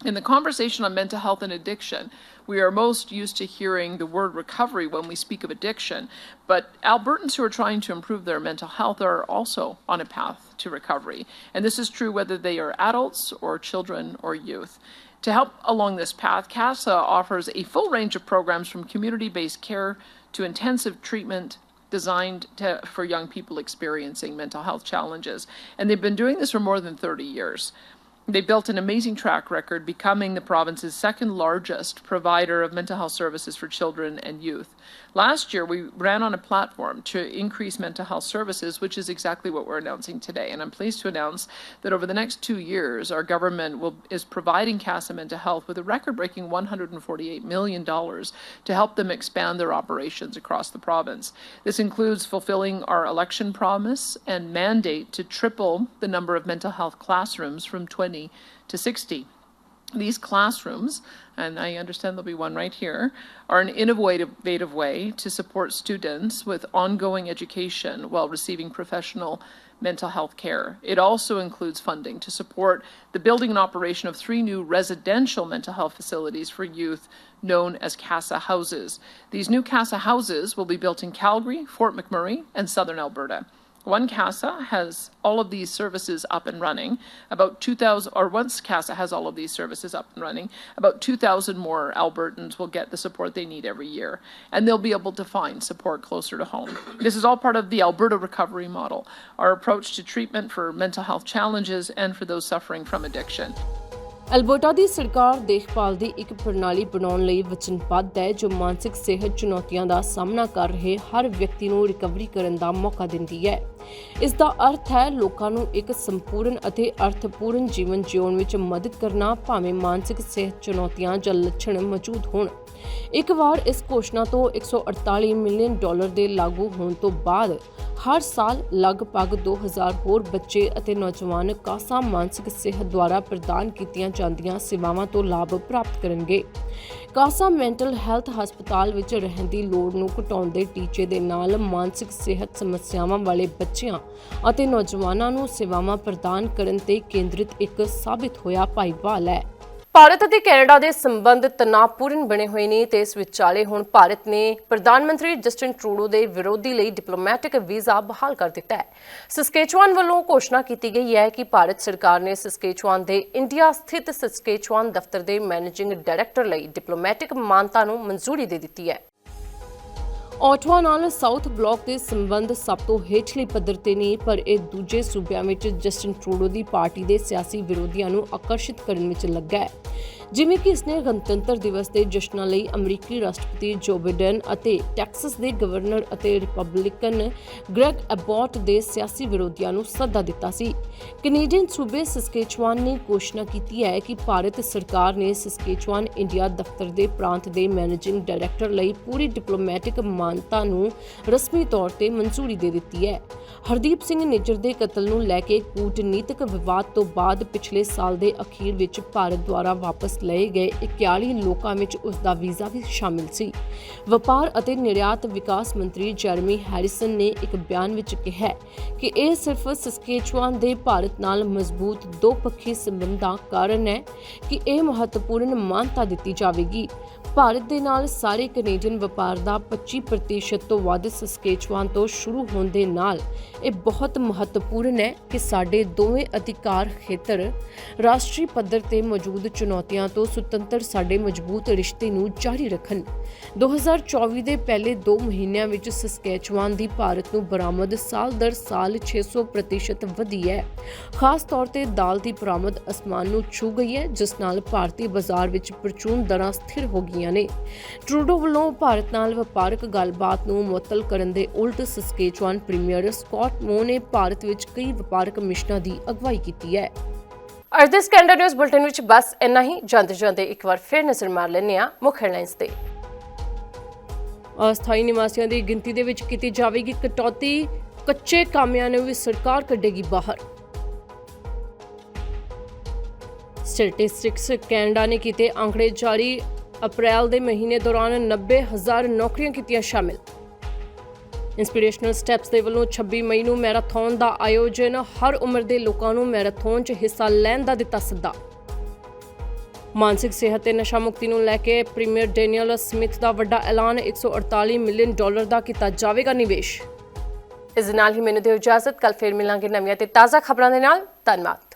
In the conversation on mental health and addiction, we are most used to hearing the word recovery when we speak of addiction, but Albertans who are trying to improve their mental health are also on a path to recovery. And this is true whether they are adults or children or youth. To help along this path, CASA offers a full range of programs from community based care to intensive treatment designed to, for young people experiencing mental health challenges. And they've been doing this for more than 30 years. They built an amazing track record, becoming the province's second largest provider of mental health services for children and youth. Last year, we ran on a platform to increase mental health services, which is exactly what we're announcing today. And I'm pleased to announce that over the next two years, our government will, is providing CASA Mental Health with a record-breaking $148 million to help them expand their operations across the province. This includes fulfilling our election promise and mandate to triple the number of mental health classrooms from 20 to 60. These classrooms, and I understand there'll be one right here, are an innovative way to support students with ongoing education while receiving professional mental health care. It also includes funding to support the building and operation of three new residential mental health facilities for youth known as CASA houses. These new CASA houses will be built in Calgary, Fort McMurray, and southern Alberta. One CASA has all of these services up and running. About 2,000, or once CASA has all of these services up and running, about 2,000 more Albertans will get the support they need every year. And they'll be able to find support closer to home. This is all part of the Alberta Recovery Model, our approach to treatment for mental health challenges and for those suffering from addiction. Alberta ਦੀ ਸਰਕਾਰ ਦੇਖਭਾਲ ਦੀ ਇੱਕ ਪ੍ਰਣਾਲੀ ਬਣਾਉਣ ਲਈ ਵਚਨਬੱਧ ਹੈ, ਜੋ ਮਾਨਸਿਕ ਸਿਹਤ ਚੁਣੌਤੀਆਂ ਦਾ ਸਾਹਮਣਾ ਕਰ ਰਹੇ ਹਰ ਵਿਅਕਤੀ ਨੂੰ ਰਿਕਵਰੀ ਕਰਨ ਦਾ ਮੌਕਾ ਦਿੰਦੀ ਹੈ। ਇਸ ਦਾ ਅਰਥ ਹੈ, ਲੋਕਾਂ ਨੂੰ ਇੱਕ ਸੰਪੂਰਨ ਅਤੇ ਅਰਥਪੂਰਨ ਜੀਵਨ ਜਿਉਣ ਵਿੱਚ ਮਦਦ ਕਰਨਾ, ਭਾਵੇਂ ਮਾਨਸਿਕ ਸਿਹਤ ਚੁਣੌਤੀਆਂ ਜਾਂ ਲੱਛਣ ਮੌਜੂਦ ਹੋਣ। ਇੱਕ ਵਾਰ ਇਸ ਘੋਸ਼ਣਾ ਤੋਂ 148 ਮਿਲੀਅਨ ਡਾਲਰ ਦੇ ਲਾਗੂ ਹੋਣ ਤੋਂ ਬਾਅਦ ਹਰ ਸਾਲ ਲਗਭਗ 2000 ਹੋਰ ਬੱਚੇ ਅਤੇ ਨੌਜਵਾਨ ਕਾਸਾ ਮਾਨਸਿਕ ਸਿਹਤ ਦੁਆਰਾ ਪ੍ਰਦਾਨ ਕੀਤੀਆਂ ਜਾਂਦੀਆਂ ਸੇਵਾਵਾਂ ਤੋਂ ਲਾਭ ਪ੍ਰਾਪਤ ਕਰਨਗੇ। ਕਾਸਾ ਮੈਂਟਲ ਹੈਲਥ ਹਸਪਤਾਲ ਵਿੱਚ ਰਹਿਣ ਦੀ ਲੋੜ ਨੂੰ ਘਟਾਉਣ ਦੇ ਟੀਚੇ ਦੇ ਨਾਲ ਮਾਨਸਿਕ ਸਿਹਤ ਸਮੱਸਿਆਵਾਂ ਵਾਲੇ ਬੱਚਿਆਂ ਅਤੇ ਨੌਜਵਾਨਾਂ ਨੂੰ ਸੇਵਾਵਾਂ ਪ੍ਰਦਾਨ ਕਰਨ ਤੇ ਕੇਂਦਰਿਤ ਇੱਕ ਸਾਬਿਤ ਹੋਇਆ ਭਾਈਵਾਲ ਹੈ। ਭਾਰਤ ਅਤੇ ਕੈਨੇਡਾ ਦੇ ਸੰਬੰਧ ਤਣਾਅਪੂਰਨ ਬਣੇ ਹੋਏ ਨੇ ਤੇ ਇਸ ਵਿਚਾਲੇ ਹੁਣ ਭਾਰਤ ਨੇ ਪ੍ਰਧਾਨ ਮੰਤਰੀ ਜਸਟਿਨ ਟਰੂਡੋ ਦੇ ਵਿਰੋਧੀ ਲਈ ਡਿਪਲੋਮੈਟਿਕ ਵੀਜ਼ਾ ਬਹਾਲ ਕਰ ਦਿੱਤਾ ਹੈ। ਸਸਕੇਚਵਾਨ ਵੱਲੋਂ ਘੋਸ਼ਣਾ ਕੀਤੀ ਗਈ ਹੈ ਕਿ ਭਾਰਤ ਸਰਕਾਰ ਨੇ ਸਸਕੇਚਵਾਨ ਦੇ ਇੰਡੀਆ ਸਥਿਤ ਸਸਕੇਚਵਾਨ ਦਫ਼ਤਰ ਦੇ ਮੈਨੇਜਿੰਗ ਡਾਇਰੈਕਟਰ ਲਈ ਡਿਪਲੋਮੈਟਿਕ ਮਾਨਤਾ ਨੂੰ ਮਨਜ਼ੂਰੀ ਦੇ ਦਿੱਤੀ ਹੈ। ਆਟਵਾ ਨਾਲ ਸਾਊਥ ਬਲਾਕ ਦੇ ਸੰਬੰਧ ਸਭ ਤੋਂ ਹੇਠਲੇ ਪੱਧਰ ਤੇ ਨੇ, ਪਰ ਇਹ ਦੂਜੇ ਸੂਬਿਆਂ ਵਿੱਚ ਜਸਟਿਨ ਟਰੂਡੋ ਦੀ ਪਾਰਟੀ ਦੇ ਸਿਆਸੀ ਵਿਰੋਧੀਆਂ ਨੂੰ ਆਕਰਸ਼ਿਤ ਕਰਨ ਵਿੱਚ ਲੱਗਾ ਹੈ। ਜਿਵੇਂ ਕਿ ਇਸਨੇ ਗਣਤੰਤਰ ਦਿਵਸ ਦੇ ਜਸ਼ਨਾਂ ਲਈ ਅਮਰੀਕੀ ਰਾਸ਼ਟਰਪਤੀ ਜੋ ਬਿਡਨ ਅਤੇ ਟੈਕਸਸ ਦੇ ਗਵਰਨਰ ਅਤੇ ਰਿਪਬਲਿਕਨ ਗ੍ਰੈਗ ਅਬੋਟ ਦੇ ਸਿਆਸੀ ਵਿਰੋਧੀਆਂ ਨੂੰ ਸੱਦਾ ਦਿੱਤਾ ਸੀ। ਕੈਨੇਡੀਅਨ ਸੂਬੇ ਸਸਕੇਚੁਆਨ ਨੇ ਘੋਸ਼ਣਾ ਕੀਤੀ ਹੈ ਕਿ ਭਾਰਤ ਸਰਕਾਰ ਨੇ ਸਸਕੇਚੁਆਨ ਇੰਡੀਆ ਦਫ਼ਤਰ ਦੇ ਪ੍ਰਾਂਤ ਦੇ ਮੈਨੇਜਿੰਗ ਡਾਇਰੈਕਟਰ ਲਈ ਪੂਰੀ ਡਿਪਲੋਮੈਟਿਕ ਮਾਨਤਾ ਨੂੰ ਰਸਮੀ ਤੌਰ ਤੇ ਮਨਜ਼ੂਰੀ ਦੇ ਦਿੱਤੀ ਹੈ। ਹਰਦੀਪ ਸਿੰਘ ਨਿੱਜਰ ਦੇ ਕਤਲ ਨੂੰ ਲੈ ਕੇ ਕੂਟਨੀਤਿਕ ਵਿਵਾਦ ਤੋਂ ਬਾਅਦ ਪਿਛਲੇ ਸਾਲ ਦੇ ਅਖੀਰ ਵਿੱਚ ਭਾਰਤ ਦੁਆਰਾ ਵਾਪਸ ਲਏ ਗਏ 41 ਲੋਕਾਂ ਵਿੱਚ ਉਸ ਦਾ ਵੀਜ਼ਾ ਵੀ ਸ਼ਾਮਿਲ ਸੀ। ਵਪਾਰ ਅਤੇ ਨਿਰਯਾਤ ਵਿਕਾਸ ਮੰਤਰੀ ਜਰਮੀ ਹੈਰਿਸਨ ਨੇ ਇੱਕ ਬਿਆਨ ਵਿੱਚ ਕਿਹਾ ਕਿ ਇਹ ਸਿਰਫ ਸਸਕੇਚੁਆਨ ਦੇ ਭਾਰਤ ਨਾਲ ਮਜ਼ਬੂਤ ਦੋ-ਪੱਖੀ ਸੰਬੰਧਾਂ ਕਾਰਨ ਹੈ ਕਿ ਇਹ ਮਹੱਤਵਪੂਰਨ ਮਾਨਤਾ ਦਿੱਤੀ ਜਾਵੇਗੀ। ਭਾਰਤ ਦੇ ਨਾਲ ਸਾਰੇ ਕੈਨੇਡੀਅਨ ਵਪਾਰ ਦਾ 25% ਤੋਂ ਵੱਧ ਸਸਕੇਚੁਆਨ ਤੋਂ ਸ਼ੁਰੂ ਹੋਣ ਦੇ ਨਾਲ ਇਹ ਬਹੁਤ ਮਹੱਤਵਪੂਰਨ ਹੈ ਕਿ ਸਾਡੇ ਦੋਵੇਂ ਅਧਿਕਾਰ ਖੇਤਰ ਰਾਸ਼ਟਰੀ ਪੱਧਰ ਤੇ ਮੌਜੂਦ ਚੁਣੌਤੀਆਂ ਤੋਂ ਸੁਤੰਤਰ ਸਾਡੇ ਮਜ਼ਬੂਤ ਰਿਸ਼ਤੇ ਨੂੰ ਜਾਰੀ ਰੱਖਣ। 2024 ਦੇ ਪਹਿਲੇ 2 ਮਹੀਨਿਆਂ ਵਿੱਚ ਸਸਕੇਚੁਆਨ ਦੀ ਭਾਰਤ ਨੂੰ ਬਰਾਮਦ ਸਾਲ ਦਰ ਸਾਲ 600% ਵਧੀ ਹੈ। ਖਾਸ ਤੌਰ ਤੇ ਦਾਲ ਦੀ ਬਰਾਮਦ ਅਸਮਾਨ ਨੂੰ ਛੂ ਗਈ ਹੈ, ਜਿਸ ਨਾਲ ਭਾਰਤੀ ਬਾਜ਼ਾਰ ਵਿੱਚ ਪ੍ਰਚੂਨ ਦਰਾਂ ਸਥਿਰ ਹੋ ਗਈਆਂ ਨੇ। ਟਰੂਡੋ ਵੱਲੋਂ ਭਾਰਤ ਨਾਲ ਵਪਾਰਕ ਗੱਲਬਾਤ ਨੂੰ ਮੁਅੱਤਲ ਕਰਨ ਦੇ ਉਲਟ ਸਸਕੇਚੁਆਨ ਪ੍ਰੀਮੀਅਰ ਸਕਾਟ ਮੋ ਨੇ ਭਾਰਤ ਵਿੱਚ ਕਈ ਵਪਾਰਕ ਮਿਸ਼ਨਾਂ ਦੀ ਅਗਵਾਈ ਕੀਤੀ ਹੈ। ਅੱਜ ਦੇ ਸਕੈਂਡਰ ਨਿਊਜ਼ ਬੁਲਟਨ ਵਿੱਚ ਬਸ ਇੰਨਾ ਹੀ। ਜਾਂਦੇ ਜਾਂਦੇ ਇੱਕ ਵਾਰ ਫਿਰ ਨਜ਼ਰ ਮਾਰ ਲੈਂਦੇ ਹਾਂ ਮੁੱਖ ਹੈਡਲਾਈਨਸ ਤੇ। ਅਸਥਾਈ ਨਿਵਾਸੀਆਂ ਦੀ ਗਿਣਤੀ ਦੇ ਵਿੱਚ ਕੀਤੀ ਜਾਵੇਗੀ ਕਟੌਤੀ। ਕੱਚੇ ਕਾਮਿਆਂ ਨੂੰ ਵੀ ਸਰਕਾਰ ਕੱਢੇਗੀ ਬਾਹਰ। ਸਟੈਟਿਸਟਿਕਸ ਕੈਨੇਡਾ ਨੇ ਕੀਤੇ ਅੰਕੜੇ ਜਾਰੀ। ਅਪ੍ਰੈਲ ਦੇ ਮਹੀਨੇ ਦੌਰਾਨ 90000 ਨੌਕਰੀਆਂ ਕੀਤੀਆਂ ਸ਼ਾਮਿਲ। ਇੰਸਪੀਰੇਸ਼ਨਲ ਸਟੈਪਸ ਦੇ ਵੱਲੋਂ 26 ਮਈ ਨੂੰ ਮੈਰਾਥਨ ਦਾ ਆਯੋਜਨ, ਹਰ ਉਮਰ ਦੇ ਲੋਕਾਂ ਨੂੰ ਮੈਰਾਥਨ 'ਚ ਹਿੱਸਾ ਲੈਣ ਦਾ ਦਿੱਤਾ ਸੱਦਾ। ਮਾਨਸਿਕ ਸਿਹਤ ਤੇ ਨਸ਼ਾ ਮੁਕਤੀ ਨੂੰ ਲੈ ਕੇ ਪ੍ਰੀਮੀਅਰ ਡੈਨੀਅਲ ਸਮਿਥ ਦਾ ਵੱਡਾ ਐਲਾਨ 148 ਮਿਲੀਅਨ ਡਾਲਰ ਦਾ ਕੀਤਾ ਜਾਵੇਗਾ ਨਿਵੇਸ਼। ਇਸ ਦੇ ਨਾਲ ਹੀ ਮੈਨੂੰ ਦਿਓ ਇਜਾਜ਼ਤ ਕੱਲ ਫੇਰ ਮਿਲਾਂਗੇ ਨਵੀਆਂ ਤੇ ਤਾਜ਼ਾ ਖਬਰਾਂ ਦੇ ਨਾਲ। ਧੰਨਵਾਦ।